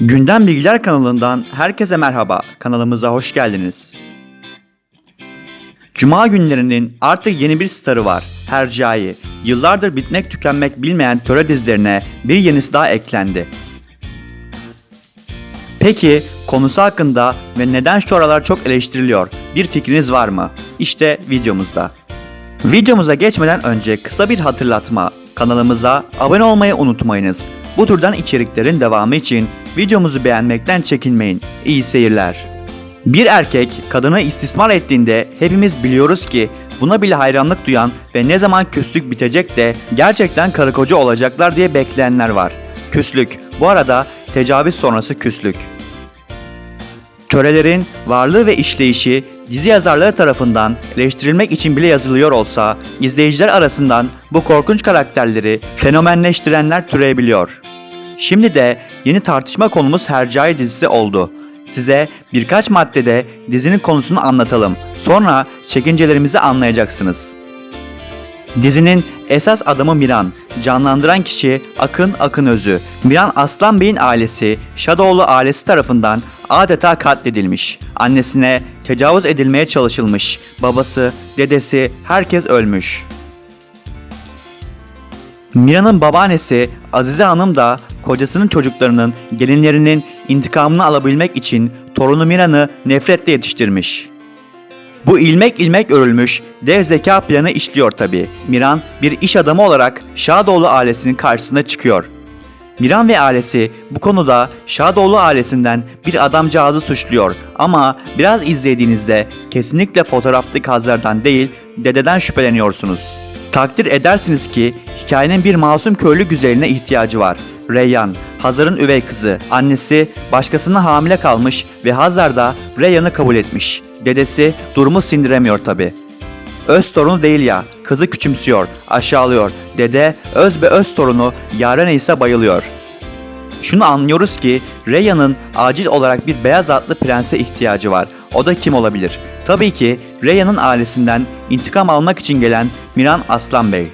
Gündem Bilgiler kanalından herkese merhaba. Kanalımıza hoş geldiniz. Cuma günlerinin artık yeni bir starı var. Hercai. Yıllardır bitmek tükenmek bilmeyen töre dizilerine bir yenisi daha eklendi. Peki konusu hakkında ve neden şu aralar çok eleştiriliyor bir fikriniz var mı? İşte videomuzda. Videomuza geçmeden önce kısa bir hatırlatma. Kanalımıza abone olmayı unutmayınız. Bu türden içeriklerin devamı için videomuzu beğenmekten çekinmeyin. İyi seyirler. Bir erkek kadını istismar ettiğinde hepimiz biliyoruz ki buna bile hayranlık duyan ve ne zaman küslük bitecek de gerçekten karı koca olacaklar diye bekleyenler var. Küslük, bu arada tecavüz sonrası küslük. Törelerin varlığı ve işleyişi dizi yazarları tarafından eleştirilmek için bile yazılıyor olsa izleyiciler arasından bu korkunç karakterleri fenomenleştirenler türeyebiliyor. Şimdi de yeni tartışma konumuz Hercai dizisi oldu. Size birkaç maddede dizinin konusunu anlatalım. Sonra çekincelerimizi anlayacaksınız. Dizinin esas adamı Miran, canlandıran kişi Akın Akın Özü. Miran Aslan Bey'in ailesi, Şadoğlu ailesi tarafından adeta katledilmiş. Annesine tecavüz edilmeye çalışılmış. Babası, dedesi, herkes ölmüş. Mira'nın babaannesi Azize Hanım da kocasının çocuklarının gelinlerinin intikamını alabilmek için torunu Mira'nı nefretle yetiştirmiş. Bu ilmek ilmek örülmüş dev zeka planı işliyor tabi. Miran bir iş adamı olarak Şadoğlu ailesinin karşısına çıkıyor. Miran ve ailesi bu konuda Şadoğlu ailesinden bir adamcağızı suçluyor ama biraz izlediğinizde kesinlikle fotoğraftaki hazlardan değil dededen şüpheleniyorsunuz. Takdir edersiniz ki hikayenin bir masum köylü güzeline ihtiyacı var. Reyyan, Hazar'ın üvey kızı. Annesi başkasına hamile kalmış ve Hazar da Reyyan'ı kabul etmiş. Dedesi durumu sindiremiyor tabi. Öz torunu değil ya, kızı küçümsüyor, aşağılıyor. Dede öz be öz torunu Yaren ise bayılıyor. Şunu anlıyoruz ki Reya'nın acil olarak bir beyaz atlı prense ihtiyacı var. O da kim olabilir? Tabii ki Reya'nın ailesinden intikam almak için gelen Miran Aslan Bey.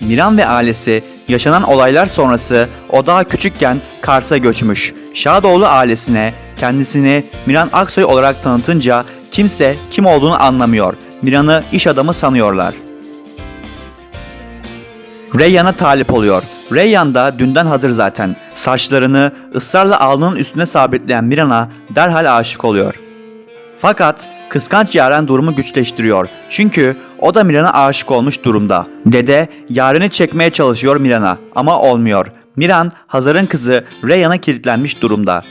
Miran ve ailesi yaşanan olaylar sonrası o daha küçükken Kars'a göçmüş. Şadoğlu ailesine kendisini Miran Aksoy olarak tanıtınca kimse kim olduğunu anlamıyor. Miran'ı iş adamı sanıyorlar. Reyyan'a talip oluyor. Reyyan da dünden hazır zaten. Saçlarını ısrarla alnının üstüne sabitleyen Miran'a derhal aşık oluyor. Fakat kıskanç Yaren durumu güçleştiriyor. Çünkü o da Miran'a aşık olmuş durumda. Dede Yaren'i çekmeye çalışıyor Miran'a ama olmuyor. Miran Hazar'ın kızı Reyyan'a kilitlenmiş durumda.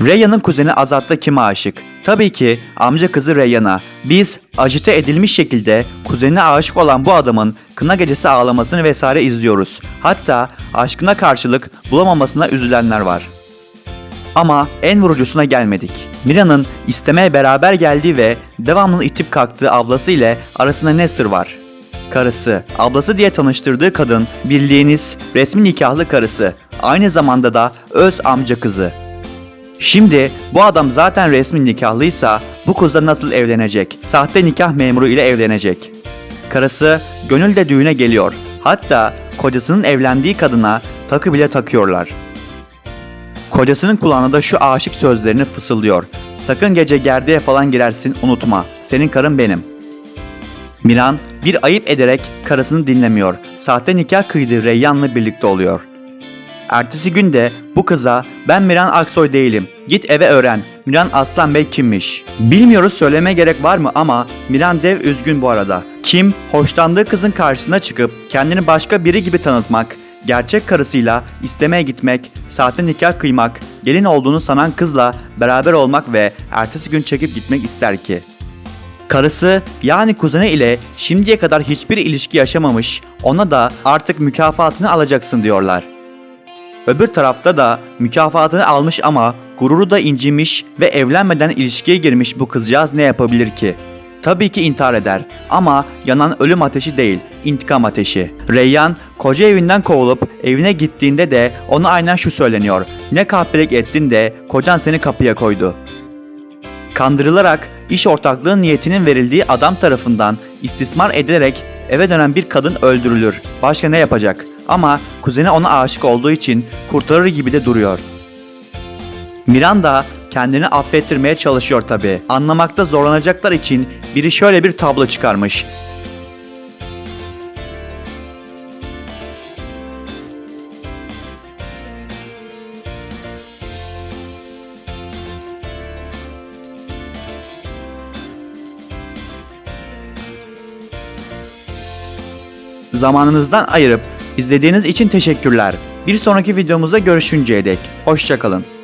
Reyyan'ın kuzeni Azat da kime aşık? Tabii ki amca kızı Reyyan'a. Biz ajite edilmiş şekilde kuzenine aşık olan bu adamın kına gecesi ağlamasını vesaire izliyoruz. Hatta aşkına karşılık bulamamasına üzülenler var. Ama en vurucusuna gelmedik. Mira'nın istemeye beraber geldiği ve devamlı itip kalktığı ablası ile arasında ne sır var? Karısı, ablası diye tanıştırdığı kadın bildiğiniz resmi nikahlı karısı. Aynı zamanda da öz amca kızı. Şimdi bu adam zaten resmi nikahlıysa bu kızla nasıl evlenecek? Sahte nikah memuru ile evlenecek. Karısı gönül de düğüne geliyor. Hatta kocasının evlendiği kadına takı bile takıyorlar. Kocasının kulağına da şu aşık sözlerini fısıldıyor. Sakın gece gerdeğe falan girersin unutma. Senin karın benim. Miran bir ayıp ederek karısını dinlemiyor. Sahte nikah kıydığı Reyyan'la birlikte oluyor. Ertesi gün de bu kıza ben Miran Aksoy değilim. Git eve öğren. Miran Aslan Bey kimmiş? Bilmiyoruz söyleme gerek var mı ama Miran dev üzgün bu arada. Kim hoşlandığı kızın karşısına çıkıp kendini başka biri gibi tanıtmak, gerçek karısıyla istemeye gitmek, sahte nikah kıymak, gelin olduğunu sanan kızla beraber olmak ve ertesi gün çekip gitmek ister ki? Karısı yani kuzeni ile şimdiye kadar hiçbir ilişki yaşamamış, ona da artık mükafatını alacaksın diyorlar. Öbür tarafta da mükafatını almış ama gururu da incinmiş ve evlenmeden ilişkiye girmiş bu kızcağız ne yapabilir ki? Tabii ki intihar eder ama yanan ölüm ateşi değil, intikam ateşi. Reyyan koca evinden kovulup evine gittiğinde de ona aynen şu söyleniyor. Ne kahpelik ettin de kocan seni kapıya koydu. Kandırılarak iş ortaklığı niyetinin verildiği adam tarafından istismar edilerek eve dönen bir kadın öldürülür. Başka ne yapacak? Ama kuzeni ona aşık olduğu için kurtarır gibi de duruyor. Miranda kendini affettirmeye çalışıyor tabi. Anlamakta zorlanacaklar için biri şöyle bir tablo çıkarmış. Zamanınızdan ayırıp izlediğiniz için teşekkürler. Bir sonraki videomuzda görüşünceye dek. Hoşçakalın.